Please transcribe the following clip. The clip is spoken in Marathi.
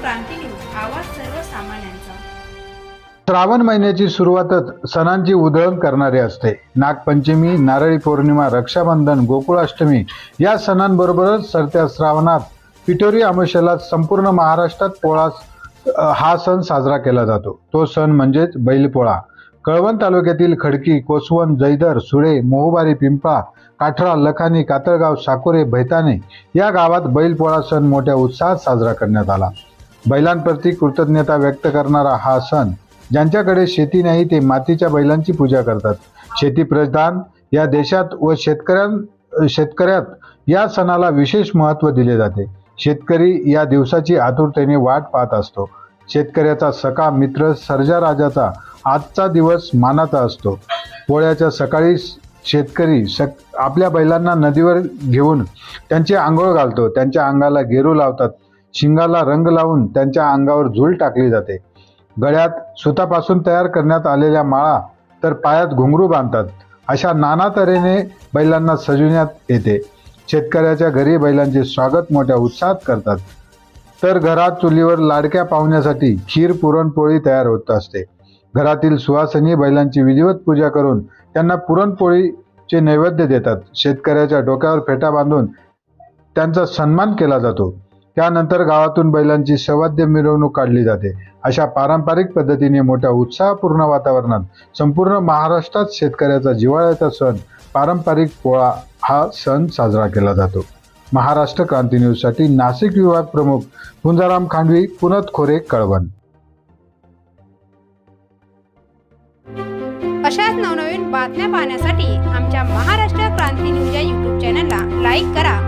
क्रांती न्यूज आवाज सर्वसामान्यांचा. श्रावण महिन्याची सुरुवातच सणांची उधळण करणारी असते. नागपंचमी नारळी पौर्णिमा रक्षाबंधन गोकुळाष्टमी या सणांबरोबरच सरत्या श्रावणात पिठोरी अमावस्येला संपूर्ण महाराष्ट्रात पोळा हा सण साजरा केला जातो. तो सण म्हणजेच बैलपोळा. कळवण तालुक्यातील खडकी कोसवण जैदर सुळे मोहबारी पिंपळा काठरा लखानी कातळगाव साकोरे भैताने या गावात बैलपोळा सण मोठ्या उत्साहात साजरा करण्यात आला. बैलांप्रती कृतज्ञता व्यक्त करणारा हा सण ज्यांच्याकडे शेती नाही ते मातीच्या बैलांची पूजा करतात. शेती प्रधान या देशात व शेतकऱ्यां शेतकऱ्यात या सणाला विशेष महत्त्व दिले जाते. शेतकरी या दिवसाची आतुरतेने वाट पाहत असतो. शेतकऱ्याचा सखा मित्र सर्जा राजाचा आजचा दिवस मानाचा असतो. पोळ्याच्या सकाळी शेतकरी सक आपल्या बैलांना नदीवर घेऊन त्यांची आंघोळ घालतो. त्यांच्या अंगाला गेरू लावतात. शिंगाला रंग लावून त्यांच्या अंगावर झूल टाकली जाते. गळ्यात सुतापासून तयार करण्यात आलेल्या माळा तर पायात घुंगरू बांधतात. अशा नाना तऱ्हेने बैलांना सजविण्यात येते. शेतकऱ्याच्या घरी बैलांचे स्वागत मोठ्या उत्साहात करतात. तर घरात चुलीवर लाडक्या पाहुण्यासाठी खीर पुरणपोळी तयार होत असते. घरातील सुवासनी बैलांची विधिवत पूजा करून त्यांना पुरणपोळीचे नैवेद्य देतात. शेतकऱ्याच्या डोक्यावर फेटा बांधून त्यांचा सन्मान केला जातो. त्यानंतर गावातून बैलांची सवाद्य मिरवणूक काढली जाते. अशा पारंपरिक पद्धतीने मोठ्या उत्साहपूर्ण वातावरणात संपूर्ण महाराष्ट्रात शेतकऱ्याचा जिव्हाळ्याचा सण पारंपरिक पोळा हा सण साजरा केला जातो. महाराष्ट्र क्रांती न्यूजसाठी नाशिक विभाग प्रमुख पुंजाराम खांडवी पुनत खोरे कळवण. अशाच नवनवीन बातम्या पाहण्यासाठी आमच्या महाराष्ट्र क्रांती न्यूज या यूट्यूब चॅनलला लाईक करा.